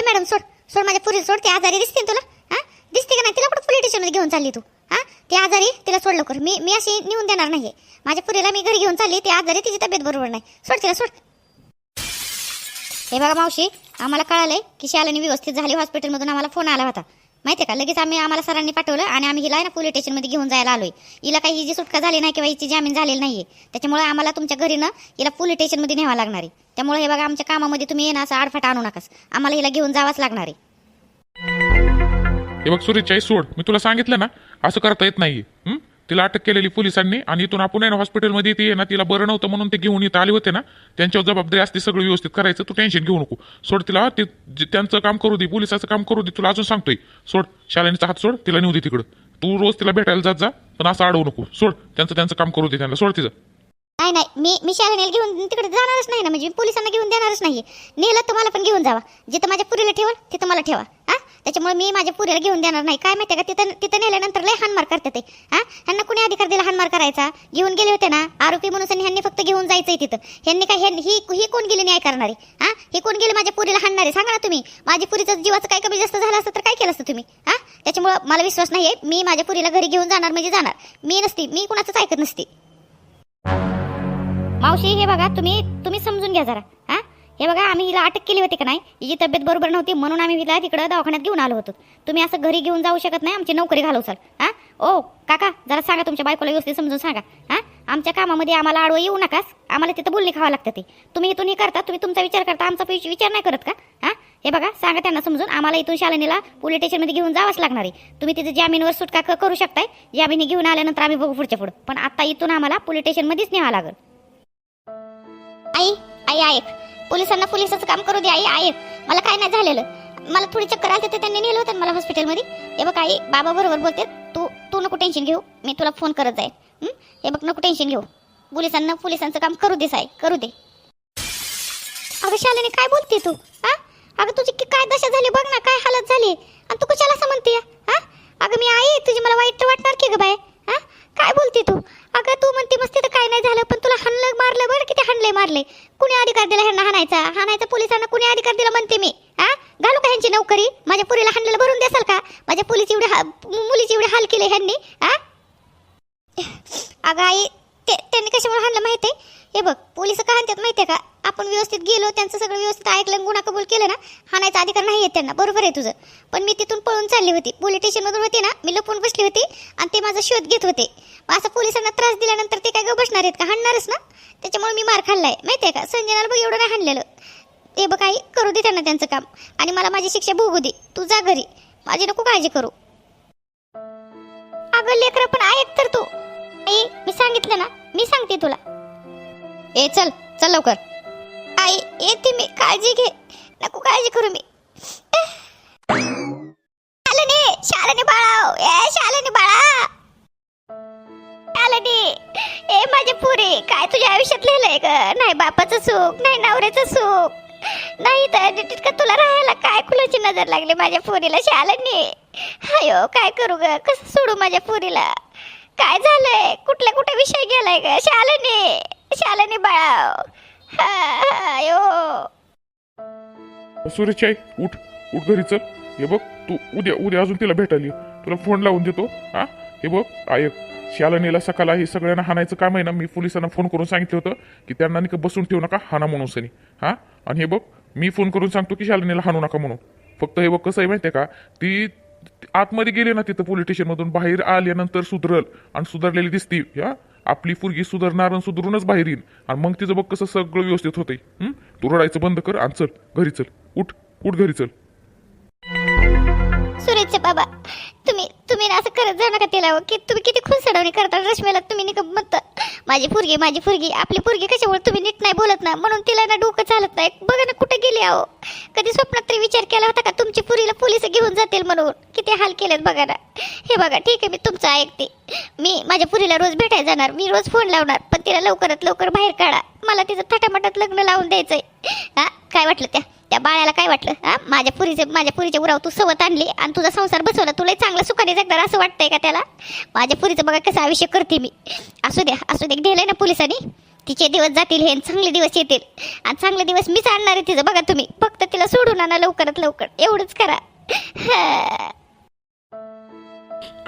ए madam सोड. सोड माझ्या पुरी सोड. ती आजारी दिसते तुला? हा? दिसते का नाही? तिला कुठं पोलीस स्टेशनमध्ये घेऊन चालली तू? हा? ती आजारी तिला सोड लवकर. मी मी अशी नेऊन देणार नाही माझ्या पुरीला मी घरी घेऊन चालली ती आजारी तिची तब्येत बरोबर नाही. सोड तिला सोड. हे बघा मावशी आम्हाला कळालंय की शालिनी व्यवस्थित झाली हॉस्पिटलमधून आम्हाला फोन आला होता. माहितीये का? लगेच आम्ही आम्हाला सरांनी पाठवलं आणि आम्ही हिला आहे ना पोलीस स्टेशनमध्ये घेऊन जायला आलोय. हिला काही हिची सुटका झाली नाही किंवा हिची जामीन झालेली नाहीये. त्याच्यामुळे आम्हाला तुमच्या घरी ना हिला पोलीस स्टेशनमध्ये न्यावं लागणार आहे. त्यामुळे हे बघा आमच्या कामामध्ये तुम्ही येणं असं आडफाट आणू नकास. आम्हाला हिला घेऊन जावंच लागणार आहे. हे बघ सुरेश सोड. मी तुला सांगितलं ना असं करता येत नाही तिला अटक केलेली पोलिसांनी आणि इथून आपण आहे ना हॉस्पिटलमध्ये येते ना तिला बरं नव्हतं म्हणून ते घेऊन इथं आले होते ना. त्यांच्यावर जबाबदारी असते सगळं व्यवस्थित करायचं. तू टेन्शन घेऊ नको. सोड तिला ते जे त्यांचं काम करू दे पोलिसाचं काम करू दे तुला अजून सांगतोय. सोड शालिनीचा हात सोड तिला नेऊ दे तिकडं. तू रोज तिला भेटायला जात जा पण असं अडवू नको. सोड त्यांचं त्यांचं काम करू दे त्यांना. सोड तिचं. नाही नाही मी मी शालिनीला घेऊन तिकडे जाणारच नाही ना. म्हणजे मी पोलिसांना घेऊन देणारच नाही. नेलं तर मला पण घेऊन जावा. जिथं माझ्या पुरीला ठेवा तिथं मला ठेवा. हा त्याच्यामुळे मी माझ्या पुरीला घेऊन देणार नाही. काय माहिती का? तिथं तिथं नेल्यानंतर लय हानमार करते ते हा? ह्यांना कुणी अधिकार दिला हानमार करायचा? घेऊन गेले होते ना? आरोपी म्हणून ह्यांनी फक्त घेऊन जायचंय तिथं. ह्यांनी काय ह्यांनी- ही ही कोण गेली न्याय करणारे? हा? ही कोण गेली माझ्या पुरीला हाणणारे सांगा ना तुम्ही. माझ्या पुरीचं जीवाचं काय कमी जास्त झालं असतं तर काय केलं असतं तुम्ही? हा? त्याच्यामुळं मला विश्वास नाही आहे मी माझ्या पुरीला घरी घेऊन जाणार म्हणजे जाणार. मी नसती. मी कुणाचंच ऐकत नसती. मावशी हे बघा तुम्ही तुम्ही समजून घ्या जरा. हा? हे बघा आम्ही हिला अटक केली होती का नाही? हिची तब्येत बरोबर नव्हती म्हणून आम्ही हिला तिकडं दवाखान्यात घेऊन आलो होतो. तुम्ही असं घरी घेऊन जाऊ शकत नाही आमची नोकरी घालवसाल हा? ओ काका जरा सांगा तुमच्या बायकोला व्यवस्थित समजून सांगा. हा? आमच्या कामामध्ये आम्हाला आडवं येऊ नकास. आम्हाला तिथं बोलणी खावं लागतं ते. तुम्ही इथून हे करता तुम्ही तुमचा विचार करता आमचा विचार नाही करत का? हा? हे बघा सांगा त्यांना समजून. आम्हाला इथून शालिनीला पोलीस स्टेशनमध्ये घेऊन जावंच लागणार आहे. तुम्ही तिथे जामीनवर सुटका करू शकताय. जामीन घेऊन आल्यानंतर आम्ही बघू पुढच्या पुढं. पण आता इथून आम्हाला पोलीस स्टेशनमध्येच न्यावं लागेल. आई आई ऐक. पोलिसांना पोलिसाचं काम करू दे आई आहे. मला काय नाही झालेलं. मला थोडी चक्कर आली तर त्यांनी नेलं होतं मला हॉस्पिटलमध्ये हे बघ आई बाबा बरोबर बोलते तू तू नको टेन्शन घेऊ मी तुला फोन करत जाईल हे? बघ नको टेन्शन घेऊ. पोलिसांना पोलिसांचं काम करू दे साई करू दे. अगं शालेने काय बोलते तू? हा? अगं तुझी की काय दशा झाली? बघ ना काय हालत झाली? आणि तू कशाला असं म्हणते? हा? अगं मी आई आहे, तुझी मला वाईट तर वाटणार की गं बाय हा? काय बोलते तू? अगं तू म्हणते मस्ती तर काय नाही झालं पण तुला हाणलं मारलं बरं किती हाणले मारले कुणी अधिकार दिला ह्यांना हाणायचा? हाणायचा पोलिसांना कुणी अधिकार दिला म्हणते मी? हा घालू का ह्यांची नोकरी? माझ्या पुरीला हाणलेलं भरून देसाल का? माझ्या पुलीची एवढे हा- मुलीची एवढे हाल केले ह्यांनी हा अगं आई ते त्यांनी कशामुळे हाणलं माहिती आहे हे बघ पोलीस का हाणतात माहिती आहे का? आपण व्यवस्थित गेलो त्यांचं सगळं व्यवस्थित ऐकलं गुन्हा कबूल केलं ना हाणायचा अधिकार नाही आहे त्यांना. बरोबर आहे तुझं. पण मी तिथून पळून चालली होती. पोलीस स्टेशनमधून होती ना मी लपून बसली होती आणि ते माझा शोध घेत होते. मग असं पोलिसांना त्रास दिल्यानंतर ते काय ग बसणार आहेत का? हाणणारच ना? त्याच्यामुळे मी मार खाल्लाय. माहिती आहे का? संजनाला बघ एवढं नाही हाणलेलं. ते बघ आई करू दे त्यांना त्यांचं काम. आणि मला माझी शिक्षा भोगू दे. तू जा घरी. माझी नको काळजी करू. अगं लेकरं पण ऐक तर तू. आई मी सांगितलं ना मी सांगते तुला. ए चल चल लवकर. आई येते मी. काळजी घे. नको काळजी करू मी. शालनी शालनी बाळाव ए शालनी बाळा. शालनी ए माझे पुरे काय तुझ्या आयुष्यात लिहिलंय ग? नाही बापाचं सुख नाही नवऱ्याचं सुख. नाही तर तितकं तुला राहायला काय कुणाची नजर लागली माझ्या पुरीला शालनी? हायो काय करू ग? कसं सोडू माझ्या पुरीला? काय झालंय? कुठल्या कुठे विषय गेलाय ग? शालिनी शालिनी बाळाव. हा, अयो सुरेश आई उठ उठ घरी चल. हे बघ तू उद्या उद्या अजून तिला भेटायला ये. तुला फोन लावून देतो हा? हे बघ ऐक शालनीला सकाळला हे सगळ्यांना हाणायचं काम आहे ना मी पोलिसांना फोन करून सांगितलं होतं की त्यांना नाही का बसून ठेवू नका हाना म्हणून सनी. हा? आणि हे बघ मी फोन करून सांगतो की शालनीला हाणू नका म्हणून. फक्त हे बघ कसं आहे माहिती आहे का? ती आतमध्ये गेले ना तिथं पोलीस स्टेशनमधून बाहेर आल्यानंतर सुधरल आणि सुधारलेली दिसती. या आपली फुरगी सुधारणार आणि सुधरूनच बाहेर येईल आणि मग तिचं बघ कसं सगळं व्यवस्थित होतंय. तू रडायचं बंद कर आणि चल घरी चल. उठ उठ घरी चल. अच्छा बाबा तुम्ही तुम्ही ना असं करत जाऊ नका तिला हो, की तुम्ही किती खून सडवणी करता रश्मीला तुम्ही निक म्हणता माझी फुरगी माझी फुरगी आपली फुरगी कशामुळे तुम्ही नीट नाही बोलत ना? म्हणून तिला ना डोकं चालत नाही. बघा ना कुठे गेली आहो कधी स्वप्नात तरी विचार केला होता का तुमची पुरीला पोलीस घेऊन जातील म्हणून? किती हाल केलेत बघा ना. हे बघा ठीक आहे मी तुमचं ऐकते. मी माझ्या पुरीला रोज भेटायला जाणार. मी रोज फोन लावणार. पण तिला लवकरात लवकर बाहेर काढा. मला तिचं थटामटात लग्न लावून द्यायचंय. हा काय वाटलं त्या? त्या बाळाला काय वाटलं? हा माझ्या पुरीचे माझ्या पुरीच्या उराव तू सवत आणली आणि तुझा संसार बसवला. तुला चांगलं सुखाने जगणार असं वाटतंय का त्याला? माझ्या पुरीचं बघा कसं आयुष्य करते मी. असू द्या असू द्या. गेलं ना पोलिसांनी? तिचे दिवस जातील हे आणि चांगले दिवस येतील. आणि चांगले दिवस मीच आणणार आहे तिचं बघा तुम्ही. फक्त तिला सोडून आणा लवकरात लवकर. एवढंच करा.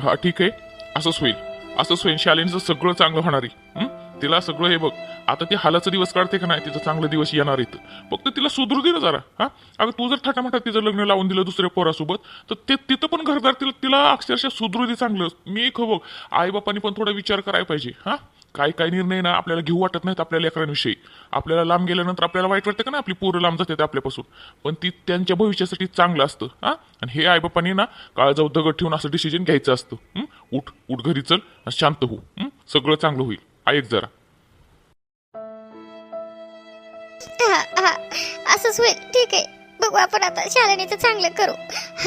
हा ठीक आहे. असंच होईल. असंच होईल. शालिनीचं सगळं चांगलं होणार आहे. तिला सगळं हे बघ. आता ती हालाचा दिवस काढते का नाही? तिचं चांगलं दिवस येणार आहेत फक्त तिला सुधरू दे ना जरा. हा? अगं तू जर थाटामाटात तिचं लग्न लावून दिलं दुसऱ्या पोरासोबत तर ते तिथं पण घरदार तिला तिला अक्षरशः सुधरू दे चांगलं. मी एक हो बघ. आईबापांनी पण थोडा विचार करायला पाहिजे. हा? काही काही निर्णय ना आपल्याला घेऊ वाटत नाहीत आपल्या लेकरांविषयी. आपल्याला लांब गेल्यानंतर आपल्याला वाईट वाटतं का ना? आपली पोरं लांब जातात आपल्यापासून. पण ती त्यांच्या भविष्यासाठी चांगलं असतं हां? आणि हे आईबापांनी ना काळजाऊ दगड ठेवून असं डिसिजन घ्यायचं असतं. उठ उठ घरी चल आणि शांत हो. सगळं चांगलं होईल. ऐक जरा. हा, हा. असंच होईल. ठीक आहे. बघू आपण आता शालिनीचं चांगलं करू.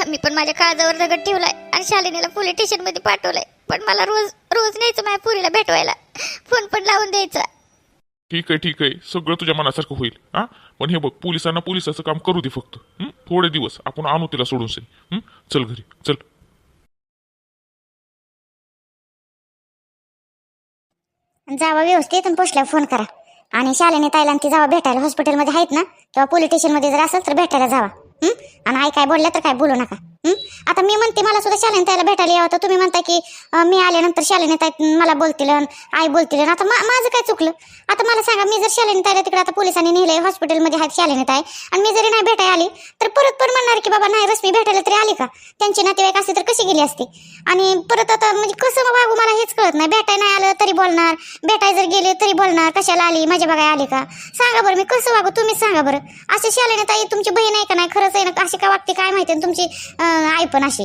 मी पण माझ्या काळजावर दगड ठेवलाय आणि शालिनीला पोलीस स्टेशनमध्ये पाठवलंय. पण मला रोज रोज न्यायचं माझ्या पुरीला भेटवायला. फोन पण लावून द्यायचा. ठीक आहे ठीक आहे. सगळं तुझ्या मनासारखं होईल. हा? पण हे बघ पोलिसांना पोलिसाचं काम करू दे फक्त. हं? थोडे दिवस. आपण आणू तिला सोडून हं? चल घरी. चल. जावा व्यवस्थित आणि पोचल्यावर फोन करा. आणि शालेने ताईला आणि ती जावा भेटायला हॉस्पिटलमध्ये आहेत ना? किंवा पोलीस स्टेशनमध्ये जर असेल तर भेटायला जावा. हं? आणि आई काय बोलल्या तर काय बोलू नका? आता मी म्हणते मला सुद्धा शालेन त्याला भेटायला यावं तर तुम्ही म्हणता की मी आल्यानंतर शालेने ताई मला बोलतील आई बोलतील आता मा- माझं काय चुकलं? आता मला सांगा मी जर शालेने ताईला तिकडे आता पोलिसांनी नेलंय हॉस्पिटलमध्ये आहेत शालेने ताई आणि मी जरी नाही भेटायला आली तर परत पण म्हणणार की बाबा नाही रश्मी भेटायला तरी आली का? त्यांची नातेवाईक असते तर कशी गेली असती? आणि परत आता म्हणजे कसं वागू मला हेच कळत नाही. भेटाय नाही आलं तरी बोलणार. भेटाय जर गेले तरी बोलणार. कशाला आली माझ्या बघाय आली का? सांगा बरं मी कसं वागू? तुम्हीच सांगा बरं. अशी शालेने ताई तुमची बहीण आहे का नाही? खरंच आहे ना अशी का वागते? काय माहिती? तुमची अं, आई पण अशी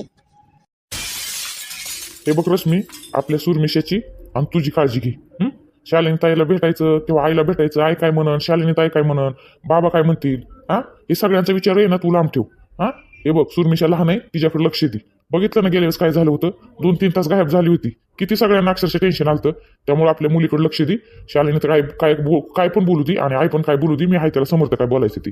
हे बघ रश्मी आपल्या सुरमिशाची आणि तुझी काळजी घे हं? शालिनी ताईला भेटायचं किंवा आईला भेटायचं आई काय म्हणन शालिनी ताई काय म्हणन बाबा काय म्हणतील हा? हे सगळ्यांचा विचार आहे ना तू लांब ठेव हा? हे बघ सुरमिशा लहान आहे तिच्याकडे लक्ष दे. बघितलं ना गेल्या वेळेस काय झालं होतं? दोन तीन तास गायब झाली होती. किती सगळ्यांना अक्षरशः टेन्शन आलं त्यामुळे आपल्या मुलीकडे लक्ष दे. शालिनी तर काय काय बो- काय पण बोलू दे आणि आई पण काय बोलू दे मी आहे त्याला समर्थ काय बोलायचं ती.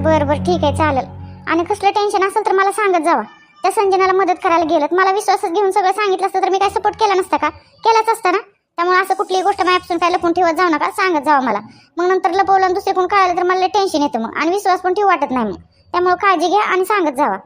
बरं बरं ठीक आहे चालेल. आणि कसलं टेन्शन असेल तर मला सांगत जावा. त्या संजनाला मदत करायला गेलं मला विश्वासच घेऊन सगळं सांगितलं असतं तर मी काय सपोर्ट केला नसता का? केलाच असता ना? त्यामुळे असं कुठलीही गोष्ट माझ्यापासून काय लपून ठेवत जाऊ नका सांगत जावा मला. मग नंतर लपवलं आणि दुसरे कोण कळालं तर मला टेन्शन येतं मग. आणि विश्वास पण ठेवू वाटत नाही मग. त्यामुळे काळजी घ्या आणि सांगत जावा.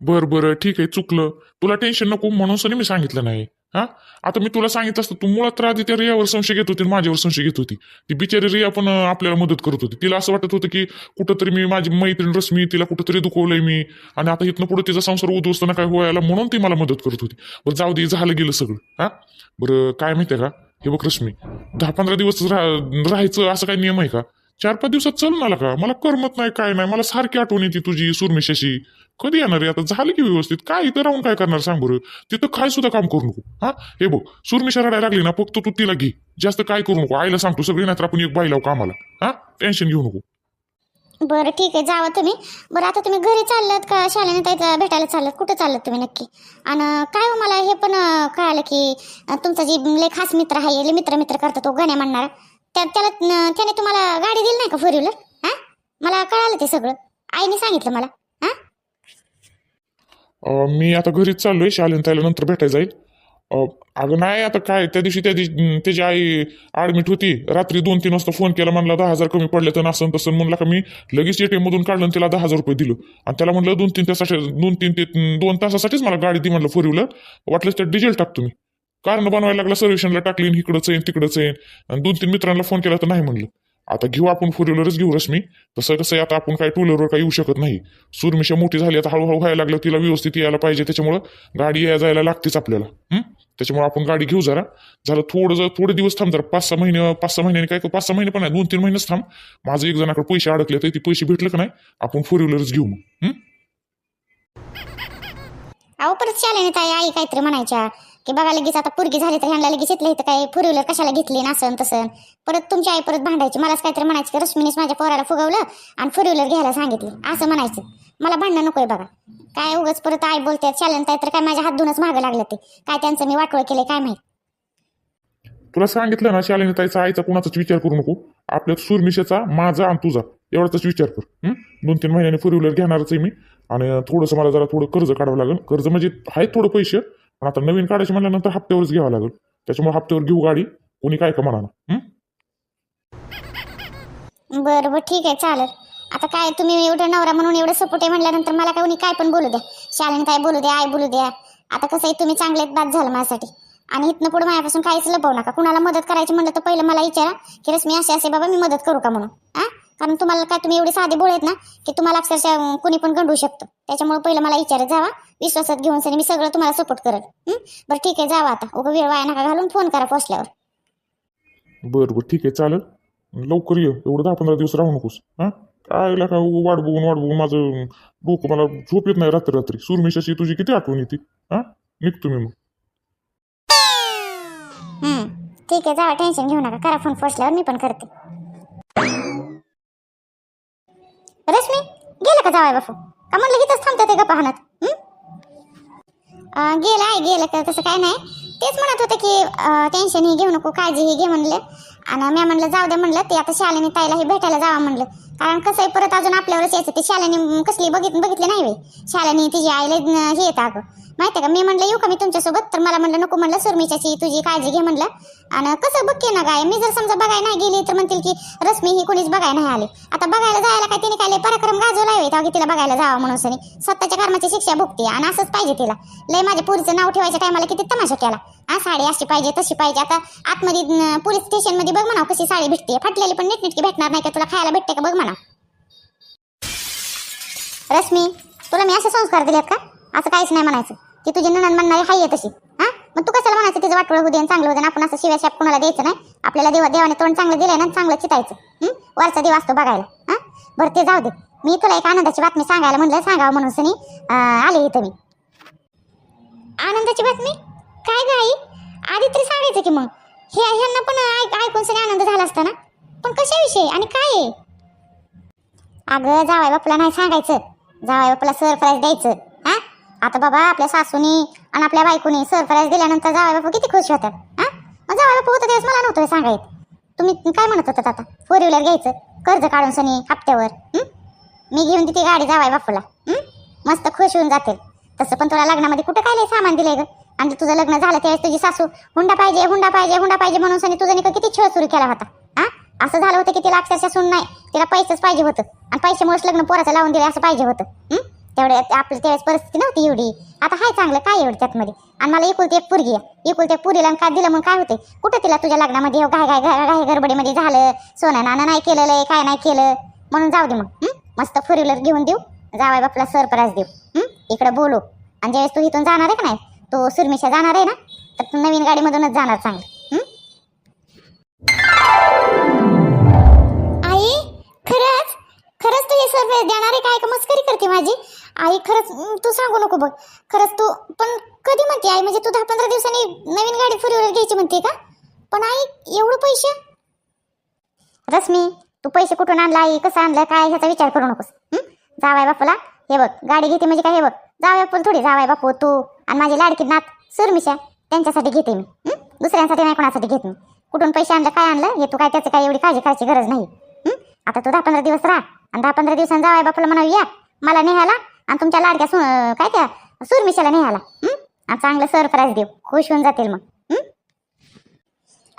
बरं बरं ठीक आहे चुकलं. तुला टेन्शन नको म्हणून सनी मी सांगितलं नाही. हा? आता मी तुला सांगित असतं तू मुळात तर आधी त्या रियावर संशय घेत होती आणि माझ्यावर संशय घेत होती. ती बिचारी रिया पण आपल्याला मदत करत होती. तिला असं वाटत होतं की कुठंतरी मी माझी मैत्रीण रश्मी तिला कुठंतरी दुखवलंय मी. आणि आता इथनं पुढे तिचा संसार उद्ध्वस्त ना काय व्हायला म्हणून ती मला मदत करत होती. बरं जाऊ दे झालं गेलं सगळं. हा? बरं काय माहितीये का? हे बघ रश्मी दहा पंधरा दिवस राह- राहायचं असं काही नियम आहे का? चार पाच दिवसात चल मला का? मला करमत नाही काय नाही. मला सारखी आठवण येते तुझी सुरमेशाशी कधी येणार आहे? आता झालं की व्यवस्थित. काय इथं राहून काय करणार सांग बरं? तिथं काय सुद्धा काम करू नको. हा? हे बघ सुरमेशा रडायला लागली ना फक्त तू तिला घे. जास्त काय करू नको. आईला सांगतो सगळी नाहीतर आपण एक बाई लावू कामाला. हा? टेन्शन घेऊ नको. बरं ठीक आहे. जावा तुम्ही. बरं आता तुम्ही घरी चाललात का? शाळेने त्याला भेटायला चाललात. कुठं चाललात तुम्ही नक्की? आणि काय हो मला हे पण कळालं की तुमचा जी लय खास मित्र आहे लय मित्र मित्र करता तो गण्या म्हणणारा. त्या त्याला त्याने तुम्हाला गाडी दिली नाही का फोर व्हीलर? हा? मला कळालं ते सगळं. आईने सांगितलं मला. अं, मी आता घरीच चाललोय शालेन त्याला नंतर भेटायला जाईल. अं, अगं नाही आता काय त्या दिवशी त्या दिवशी त्याची आई ऍडमिट होती. रात्री दोन तीन वाजता फोन केला म्हणला दहा हजार कमी पडले तर नसन तसं. म्हणलं का मी लगेच एटीएम मधून काढलं आणि त्याला दहा हजार रुपये दिलो. आणि त्याला म्हणलं दोन तीन तासासाठी दोन तीन ते दोन तासासाठीच मला गाडी दी म्हणलं फोर व्हीलर वाटलंच त्यात डिझेल टाकतो मी. कारण बनवायला लागला सर्व्हिशनला टाकली आणि इकडंच येईन तिकडंच येईन. आणि दोन तीन मित्रांना फोन केला तर नाही म्हणलं. आता घेऊ आपण फोर व्हीलरच घेऊ रश्मी. तसं कसं आहे आता आपण काय टू व्हीलरवर काही येऊ शकत नाही. सुरमिशा मोठी झाली आता हळूहळू व्हायला लागलं तिला व्यवस्थित यायला पाहिजे त्याच्यामुळं गाडी या जायला लागतेच आपल्याला. त्याच्यामुळे आपण गाडी घेऊ जरा. झालं थोडं जर थोडे दिवस थांब जरा. पाच सहा महिने पाच सहा महिन्याने काय पाच सहा महिने पण नाही दोन तीन महिनेच थांब. माझं एक जणाकडे पैसे अडकले तर ते पैसे भेटले का नाही आपण फोर व्हीलरच घेऊ मग. अहो परत शाळेने ताई आई काहीतरी म्हणायच्या. की बघा लगेच आता पुरगी झाली तर ह्यांना लगेच इथलं इथं काय फोर व्हीलर कशाला घेतली नसन तसं. परत तुमची आई परत भांडायची. मलाच काहीतरी म्हणायचं की रश्मीनेच माझ्या पोराला फुगवलं आणि फोर व्हीलर घ्यायला सांगितली. असं म्हणायचं. मला भांडणं नकोय बघा. काय उगाच परत आई बोलते शाळेने ताई तर काय माझ्या हात धुनच मागं लागलं ते. काय त्यांचं मी वाटोळ केलंय काय माहीत? तुला सांगितलं ना शालेने ताईचा आईचा कुणाचाच विचार करू नको. आपल्या सुरमिशेचा माझा आणि तुझा. एवढाच विचार कर. हं? दोन तीन महिन्याने फोर व्हीलर घेणारच आहे मी. आणि थोडंसं मला जरा थोडं कर्ज काढावं लागेल. कर्ज म्हणजे आहेत थोडं पैसे पण आता नवीन काढायची म्हणल्यानंतर हप्त्यावरच घ्यावं लागेल. त्याच्यामुळे हप्त्यावर घेऊ गाडी कोणी काय का म्हणा बरं बरं ठीक आहे चालेल. आता काय तुम्ही एवढं नवरा म्हणून एवढं सपोर्ट आहे म्हटल्यानंतर मला काय कोणी काय पण बोलू द्या. शाळेने काय बोलू द्या आई बोलू द्या. आता कसं आहे तुम्ही चांगले बाद झालं माझ्यासाठी. आणि इथनं पुढे माझ्यापासून काहीच लपवू नका. कुणाला मदत करायची म्हणलं तर पहिलं मला विचारा की रस मी असे असे बाबा मी मदत करू का म्हणून? हा? कारण तुम्हाला काय तुम्ही एवढे साधे बोळ आहेत ना की तुम्हाला अक्षरशः कुणी पण गंडू शकतं. त्याच्यामुळे पहिलं मला विचारत जावा विश्वासात घेऊन सनी मी सगळं तुम्हाला सपोर्ट करेल? बरं ठीक आहे जावा आता. उगा वेळ वाया नका घालून फोन करा पोचल्यावर बरं बरं ठीक आहे चालेल. लवकर ये एवढं दहा पंधरा दिवस राहू नकोस. हा? काय का वाट बघून वाट बघून माझं डोकं मला झोप येत नाही रात्री रात्री. सुरमिशाची तुझी किती आठवण येते? हा? निघतो मी मग. ठीक आहे जावा टेन्शन घेऊ नका. करा फोन पोचल्यावर मी पण करते. रश्मी गेलं का जावाय बापू? का म्हणलं इथंच थांबतात ते गप्पा हाणत गेलं आहे गेलं का तसं काय नाही. तेच म्हणत होतं की टेन्शन ही घेऊ नको काळजी ही घे म्हणलं. आणि मी म्हणलं जाऊ दे म्हणलं ते आता शालेने ताईला हे भेटायला जावं म्हणलं. कारण कसं आहे परत अजून आपल्यावरच यायचं. ते शालेने कसली बघित बघितली नाही वे शालेने तिची आईला हे येतं अगं. माहिती का? मी म्हणलं येऊ का मी तुमच्यासोबत? तर मला म्हणलं नको म्हणलं सुरमीच्याची तुझी काळजी घे म्हणलं. आणि कसं बघ की ना गाय? मी जर समजा बघायला नाही गेली तर म्हणतील की रश्मी ही कोणीच बघायला नाही आली. आता बघायला जायला काय तिने काय पराक्रम गाजवला आहे तेव्हा तिला बघायला जावं म्हणून सनी. स्वतःच्या कर्माची शिक्षा भोगते आणि असंच पाहिजे तिला. लय माझ्या पुरीचं नाव ठेवायच्या टायमाला किती तमाशा केला. हा साडी अशी पाहिजे तशी पाहिजे. आता आतमध्ये पोलीस स्टेशनमध्ये बघ म्हणा कशी साडी भेटते फाटलेली पण नीटनीटकी भेटणार नाही का? तुला खायला भेटते का? बघ म्हणा रश्मी तुला मी असे संस्कार दिलेत का? असं काहीच नाही म्हणायचं. ती तुझी नणन म्हणणारी हाय आहे तशी. हा? मग तू कशाला म्हणायचं तिचं वाटोळ होऊ दे चांगलं होऊ आपण असं शिव्या शाप कुणाला द्यायचं नाही? आपल्याला देवा देवाने तोंड चांगलं दिलंय ना चांगलं चितायचं. वरचा देव असतो बघायला. हा? बरं ते जाऊ दे. मी तुला एक आनंदाची बातमी सांगायला म्हणलं सांगावं म्हणून सनी. आले इथं मी. आनंदाची बातमी? काय गाई आधी तरी सांगायचं की मग. हे ह्यांना पण ऐक- ऐकून सनी आनंद झाला असता ना? पण कशाविषयी आणि काय आहे? अगं जावाय बापला नाही सांगायचं. जावाय बापला सरप्राईज द्यायचं. आता बाबा आपल्या सासूनी आणि आपल्या बायकोनी सरप्राईज दिल्यानंतर जावाय बापू किती खुश होतात हा? मग बापू होतं तेच मला नव्हतं सांगायचं. तुम्ही काय म्हणत होतात आता? फोर व्हीलर घ्यायचं कर्ज काढून सनी हप्त्यावर मी घेऊन ती गाडी जावाय बापूला मस्त खुश होऊन जाते तसं पण तुला लग्नामध्ये कुठं काय सामान दिलंय ग? आणि तुझं लग्न झालं त्यावेळेस तुझी सासू हुंडा पाहिजे हुंडा पाहिजे हुंडा पाहिजे म्हणून सनी तुझं निका किती छळ सुरू केला होता हा? असं झालं होतं की तिला अक्षरशः सून नाही तिला पैसेच पाहिजे होतं. आणि पैशामुळेच लग्न पोराचं लावून दिलं असं पाहिजे होतं तेवढे आपली त्यावेळेस परिस्थिती नव्हती एवढी. आता हाय चांगलं काय एवढं त्यातमध्ये? आणि मला एकुलती एक पुरगी आहे. एकुलती पुरीला काय दिलं मग काय होते कुठं तिला तुझ्या लग्नामध्ये काय काय काय गडबडीमध्ये झालं? सोनं नाणं नाही केलेलं आहे काय नाही केलं? म्हणून जाऊ दे मग मस्त फोर व्हीलर घेऊन देऊ. जावाय बापला सरप्राईज देऊ. इकडं बोलू. आणि ज्यावेळेस तू इथून जाणार आहे का नाही? तो सुरमिशा जाणार आहे ना? तर तू नवीन गाडीमधूनच जाणार चांगलं. आई खरंच? खरंच तू हे सरप्राईज देणार आहे काय का मस्करी करते माझी? आई खरंच तू सांगू नको बघ. खरंच तू पण कधी म्हणते आई? म्हणजे तू दहा पंधरा दिवसांनी नवीन गाडी फोर घ्यायची म्हणते का? पण आई एवढं पैसे? रश्मी तू पैसे कुठून आणला आई? कसं आणलं? काय? ह्याचा विचार करू नकोस. जावाय बापूला? हे बघ गाडी घेते म्हणजे काय? हे बघ. जावाय बापूला थोडी जावाय बापू तू आणि माझी लाडकी नात सुरमिशा त्यांच्यासाठी घेते मी. दुसऱ्यांसाठी नाही कोणासाठी घेत मी. कुठून पैसे आणलं काय आणलं? हे तू काय त्याचं काय एवढी काळजी करायची गरज नाही. आता तू दहा पंधरा दिवस राहा आणि दहा पंधरा दिवसांनी जावाय बापूला म्हणावी या मला नेहाला आणि तुमच्या लाडक्या सु काय त्या सुरमिशाला नेहाला आणि चांगलं सरप्राईज देऊ. खुश होऊन जातील मग.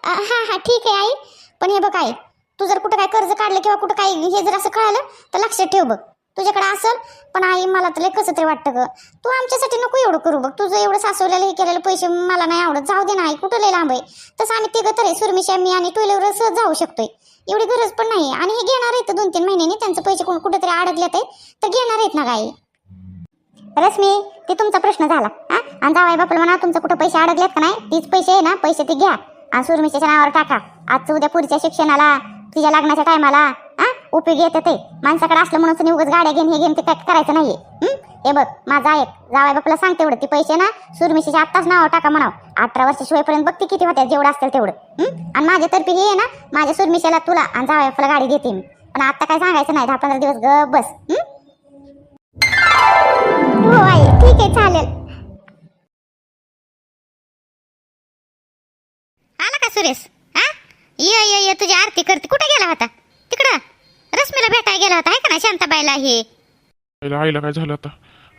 हा? हा ठीक आहे आई. पण हे बघ आई तू जर कुठं काय कर्ज काढलं किंवा कुठं काय हे जर असं कळालं तर लक्षात ठेव बघ. तुझ्याकडे असेल पण आई मला तर कसं तरी वाटतं ग. तू आमच्यासाठी नको एवढं करू बघ. तुझं एवढं सासवलेलं हे केलेलं पैसे मला नाही आवडत. जाऊ दे ना आई कुठं लय लांब आहे. तसं आम्ही तिघं तर आहे. सुरमिशा मी आणि टू सहज जाऊ शकतोय. एवढी गरज पण नाही. आणि हे घेणार आहेत दोन तीन महिन्यांनी. त्यांचं पैसे कोण कुठेतरी अडकलेत आहे. तर घेणार आहेत ना गाई रश्मी ते तुमचा प्रश्न झाला. हा? आणि जावाय बापूला म्हणा तुमचं कुठं पैसे अडकलेत का नाही? तीच पैसे आहे ना पैसे ते घ्या. आणि सुरमिशाच्या नावावर टाका. आजचं उद्या पुढच्या शिक्षणाला तिच्या लग्नाच्या टायमाला हा? उपयोगी येतं ते. माणसाकडे असलं म्हणून तुम्ही उगाच गाड्या घेऊन हे घेऊन ते काय करायचं नाहीये. हे? बघ माझा ऐक जावाय बापूला सांगते एवढं. ती पैसे ना सुरमिशीच्या आत्ताच नावावर टाका म्हणाव. अठरा वर्ष शिवायपर्यंत बघते किती होत्या जेवढं असेल तेवढं. आणि माझ्यातर्फे हे आहे ना माझ्या सुरमिशाला तुला आणि जावाय बापूला गाडी देते मी. पण आत्ता काय सांगायचं नाही दहा पंधरा दिवस ग बस. हो आई ठीक आहे चालेल. आला का सुरेश? हा? ये ये ये तुझी आरती करते. कुठे गेला होता? तिकडं? रश्मीला भेटायला गेला होता आहे का ना शांताबाईला हे? आईला आईला काय झालं आता?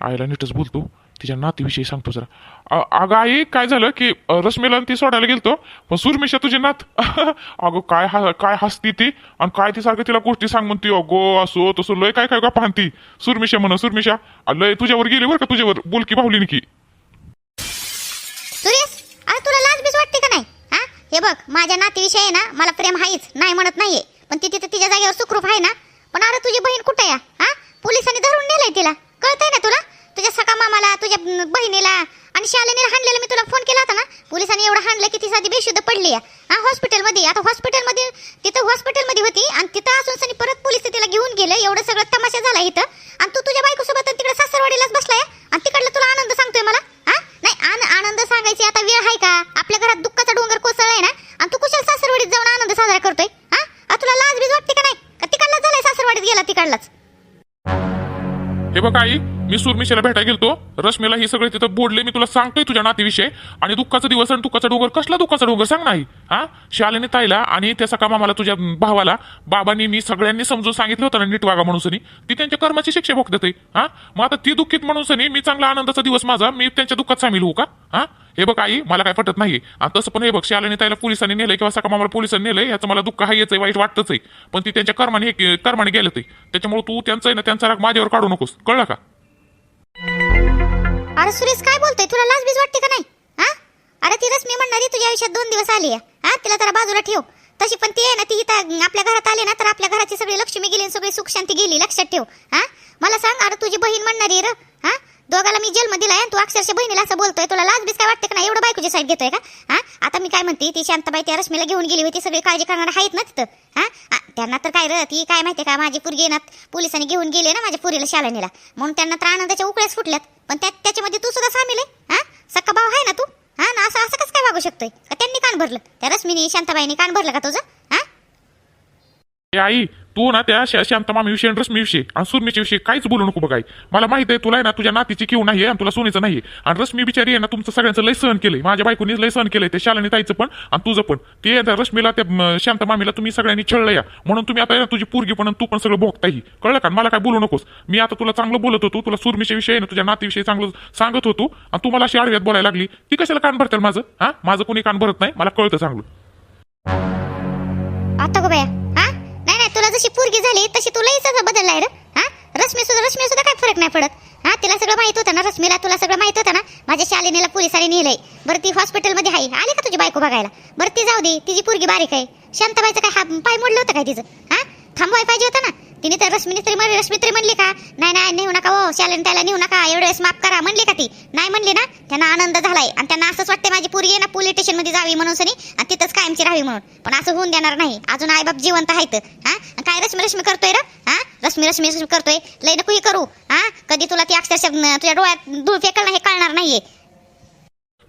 आईला नीटच बोलतो. तिच्या नातीविषयी सांगतो जरा. अगं आई काय झालं की रश्मीला ती सोडायला गेलतो पण सुरमेशा तुझी नात. अगं काय हा काय हसती ती? आणि काय ती सारखं तिला गोष्टी सांग म्हणती अगो असो तसो लय काय काय का पाहती सुरमेशा म्हण सुरमेशा लय तुझ्यावर गेली बरं का तुझ्यावर बोलकी भावली की. अरे तुला लाज बीज वाटते का नाही? हा? हे बघ माझ्या नातीविषयी आहे ना मला प्रेम आहेच नाही म्हणत नाहीये. पण ती तिथे तिच्या जागेवर सुखरूप आहे ना? पण अरे तुझी बहीण कुठे आहे हा? पोलिसांनी धरून नेलंय तिला. कळतंय ना तुला? तुझ्या सका मामाला तुझ्या बहिणीला आणि शालेने हाणलेला मी तुला फोन केला होता ना? पोलिसांनी एवढं हाणलं की ती साधी बेशुद्ध पडली आहे. हा हॉस्पिटलमध्ये आता हॉस्पिटलमध्ये तिथं हॉस्पिटलमध्ये होती आणि तिथं असून सनी परत पोलीस तिला घेऊन गेलं. एवढं सगळं तमाशा झाला इथं. आणि तू तुझ्या बायकोसोबत तिकडे सासरवाडीलाच बसलाय? आणि तिकडला तुला आनंद सांगतोय मला? हा? नाही आन- आनंद सांगायची आता वेळ आहे का? आपल्या घरात दुःखाचा डोंगर कोसळलाय ना? आणि तू कुशल सासरवाडीत जाऊन आनंद साजरा करतोय? हा? तुला लाज बीज वाटते का नाही? का तिकडलाच झालाय सासरवाडीत गेला तिकडलाच? हे बघ आई मी सुरमिशेला भेटायला गेलतो. रश्मीला ही सगळे तिथं बोलले. मी तुला सांगतोय तुझ्या नातीविषयी. आणि दुःखाचा दिवस आणि दुःखाचा डोंगर. कसला दुःखाचा डोंगर? सांग नाही हा. शालेने ताईला आणि त्या सका मामाला तुझ्या भावाला बाबांनी मी सगळ्यांनी समजून सांगितलं होतं ना नीट वागा म्हणून सनी. ती त्यांच्या कर्माची शिक्षा भोगत हा? मग आता ती दुःखीत म्हणून सनी मी चांगला आनंदाचा दिवस माझा मी त्यांच्या दुःखात सामील होऊ का? हा? हे बघ आई मला काय पटत नाही आणि तसं पण हे बघ शालेने ताईला पोलिसांनी नेलंय किंवा सका मामाला पोलिसांनी नेलंय याचं मला दुःख हायच आहे वाईट वाटतच आहे. पण ती त्यांच्या कर्माने हे- कर्माने गेलं ते त्याच्यामुळे तू त्यांचं आहे ना त्यांचा राग माझ्यावर काढू नकोस. कळलं का? अरे सुरेश काय बोलतोय? तुला लाज बीज वाटते का नाही? हा? अरे ती रश्मी म्हणणारी तुझ्या आयुष्यात दोन दिवस आली आहे. हा? तिला जरा बाजूला ठेव. तशी पण ती आहे ना ती इथं आपल्या घरात आली ना तर आपल्या घराची सगळी लक्ष्मी गेली आणि सगळी सुख शांती गेली. लक्षात ठेव. हा? मला सांग अरे तुझी बहीण म्हणणारी र. हा? दोघाला मी जन्म आहे तू अक्षरशः बहिणीला असं बोलतोय. तुला लाज बीज काय वाटते का नाही? एवढं बायकोची साईड घेतोय का? हा? आता मी काय म्हणते ती शांताबाई त्या रश्मीला घेऊन गेली होती सगळी काळजी करणार आहेत ना तिथं. हा? त्यांना तर काय र ती काय माहितीये का? माझी पोरगी ना पोलिसांनी घेऊन गेले ना माझ्या पुरीला शाळेला म्हणून त्यांना तर आनंदाच्या उकळ्याच फुटल्यात पण त्यात त्याच्यामध्ये तू सुद्धा सामील आहे? हा? सक्का भाऊ आहे ना तू? हा? ना असं असं कसं काय वागू शकतोय? का त्यांनी कान भरलं? त्या रश्मीने शांताबाईने कान भरलं का तुझं? हा? ए आई तू ना त्या शा- शांता मामीविषयी आणि रश्मीविषयी आणि सुरमीच्या विषयी काहीच बोलू नको बघाय मला माहीत आहे तुला आहे ना तुझ्या नातीची किव नाही आणि तुला सोनीचं नाही आणि रश्मी बिचारी आहे ना तुमचं सगळ्यांचं लय सहन केलंय. माझ्या बायकोनी लय सहन केलंय ते शालानी ताईचं पण आणि तुझं पण. ते रश्मीला त्या शांत मामीला तुम्ही सगळ्यांनी छळलं या. म्हणून तुम्ही आता तुझी पोरगी पण तू पण सगळं भोगताही कळलं का? मला काय बोलू नकोस. मी आता तुला चांगलं बोलत होतो तुला सुरमीच्या विषयी ना तुझ्या नातीविषयी चांगलं सांगत होतो आणि तुम्हाला मला अशी आडव्यात बोलायला लागली. ती कशाला कान भरतेल माझं? हा? माझं कोणी कान भरत नाही? मला कळतं चांगलं. आता गो बाया. जशी पोरगी झाली तशी तुलाही सगळं बदललाय रे. हा? रश्मी सुद्धा रश्मी सुद्धा काय फरक नाही पडत. हा तिला सगळं माहीत होतं ना रश्मीला तुला सगळं माहीत होतं ना? माझ्या शालिनीला पोलिसांनी नेलंय. बरं ती हॉस्पिटलमध्ये आहे. आली का तुझी बायको बघायला? बरं ती जाऊ दे. तिची पोरगी बारीक आहे. शांताबाईचं काय हा पाय मोडलं होतं काय तिचं? हा? थांबवाय पाहिजे होतं ना? तिने तर रश्मीने तरी म्हणली रश्मी तरी म्हणली का? नाही नाही नेऊ नका हो. शालन त्याला नेऊ नका. एवढं वेळेस माफ करा. म्हणली का ती? नाही म्हणली ना? त्यांना आनंद झालाय. आणि त्यांना असंच वाटतं माझी पोरगी आहे ना पोलीस स्टेशनमध्ये जावी म्हणून सनी आणि तिथंच कायमची राहावी म्हणून. पण असं होऊन देणार नाही. अजून आईबाप जिवंत आहेत. हा? काय रश्मी रश्मी करतोय र? हा? रश्मी रश्मी रश्मी करतोय. लय नको हे करू. हा? कधी तुला ती अक्षरशः तुझ्या डोळ्यात धूळ फेकल हे कळणार नाहीये.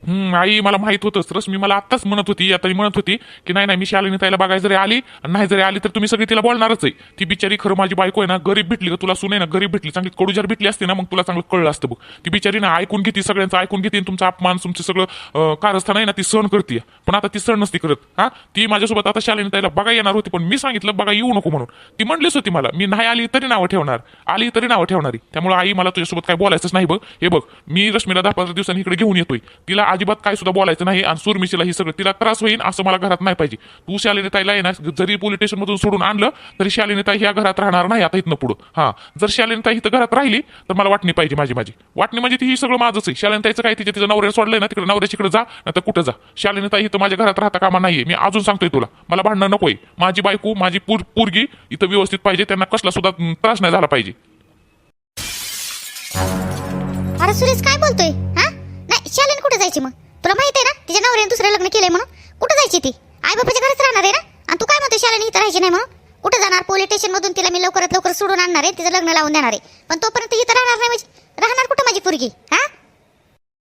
हम्म, आई मला माहीत होतंच रश्मी मला आत्ताच म्हणत होती आता मी म्हणत होती की नाही नाही मी शालिनी ताईला बघायला जरी आली आणि नाही जरी आली तर तुम्ही सगळी तिला बोलणारच आहे. ती बिचारी खरं माझी बायको आहे ना गरीब भेटली का तुला सुने ना गरीब भेटली. चांगली कडू जर भेटली असते ना मग तुला चांगलं कळलं असतं बघ. ती बिचारी ना ऐकून घेते सगळ्यांचं ऐकून घेते आणि तुमचं अपमान तुमचं सगळं अं, कारस्थान आहे ना ती सहन करते पण आता ती सहन नसती करत. हा? ती माझ्यासोबत आता शालिनी ताईला बघा येणार होती पण मी सांगितलं बघा येऊ नको म्हणून. ती म्हणलीच होती मला मी नाही आली तरी नावं ठेवणार आली तरी नावं ठेवणारी. त्यामुळे आई मला तुझ्यासोबत काय बोलायचंच नाही बघ. हे बघ मी रश्मीला दहा पंधरा दिवसांनी इकडे घेऊन येतोय. तिला अजिबात काय सुद्धा बोलायचं नाही आणि सुरमिशीला ही सगळं तिला त्रास होईल असं मला घरात नाही पाहिजे. तू शालिनी ताईला येणार जरी पोलीस स्टेशन मधून सोडून आणलं तरी शालिनी ताई ह्या घरात राहणार नाही आता इथनं पुढं. हा जर शालिनी ताई इथं घरात राहिली तर मला वाटणी पाहिजे माझी माझी. वाटणी म्हणजे ती ही सगळं माझंच आहे. शालिनी ताईचं काय तिच्या तिचं नवऱ्या सोडलंय ना तिकडे नवऱ्याच्याकडे जा नाही तर कुठं जा. शालिनी ताई इथं माझ्या घरात राहता कामा नाहीये. मी अजून सांगतोय तुला मला भांडणं नकोय. माझी बायको माझी पूर पोरगी इथं व्यवस्थित पाहिजे त्यांना कसला सुद्धा त्रास नाही झाला पाहिजे. अरे सुरेश काय बोलतोय? शालीन कुठे जायची मग? तुला माहिती आहे ना तिच्या नवऱ्याने दुसरं लग्न केलंय म्हणून? कुठे जायची ती? आई बाबाच्या घरच राहणार आहे ना? आणि तू काय म्हणतो शालेन इथं राहायची नाही म्हणून? कुठे जाणार? पोलीस स्टेशन मधून तिला मी लवकरात लवकर सोडून आणणार आहे तिचं लग्न लावून देणार आहे. पण तोपर्यंत इथं राहणार नाही म्हणजे राहणार कुठं माझी पोरगी? हा?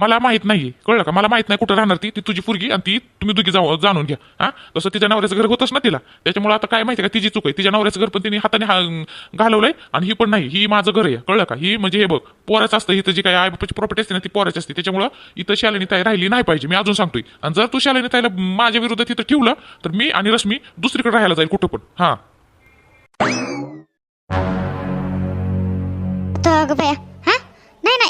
मला माहीत नाही. कळलं का? मला माहीत नाही कुठं राहणार ती. ती तुझी पुरगी आणि ती तुम्ही दुखी जाऊ जाणून घ्या. हा? तसं तिच्या नवऱ्याचं घर होतच ना तिला. त्याच्यामुळे आता काय माहिती का? तिची चूक आहे. तिच्या नवऱ्याचं घर पण तिने हाताने हा- घालवलंय आणि ही पण नाही. ही माझं घर आहे. कळलं का? ही म्हणजे हे बघ पोराचं असतं. इथं जी काय आई बापाची प्रॉपर्टी असते ना ती पोराची असते. त्याच्यामुळं इथं शालिनी ताई राहिली नाही पाहिजे. मी अजून सांगतोय. आणि जर तू शालिनी ताईला माझ्या विरोधात इथं ठेवलं तर मी आणि रश्मी दुसरीकडे राहायला जाईल कुठं पण. हा.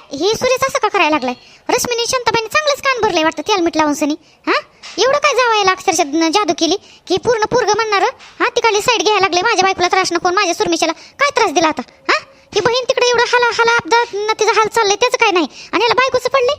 हे सुरेश असं का करायला लागलाय? रश्मीने शांताबाईने चांगलंच कान भरलंय वाटतं तेल मीठ लावून सनी हा? एवढं काय जावायला अक्षरशः जादू केली? की पूर्ण पूर्ग म्हणणार हा तिकडली साईड घ्यायला लागले माझ्या बायकोला त्रास नको माझ्या सुरमिशाला काय त्रास दिला आता हा? ही बहीण तिकडे एवढं हाला हाला अपघात न तिचा हाल चाललंय त्याचं काय नाही? आणि याला बायकोचं पडले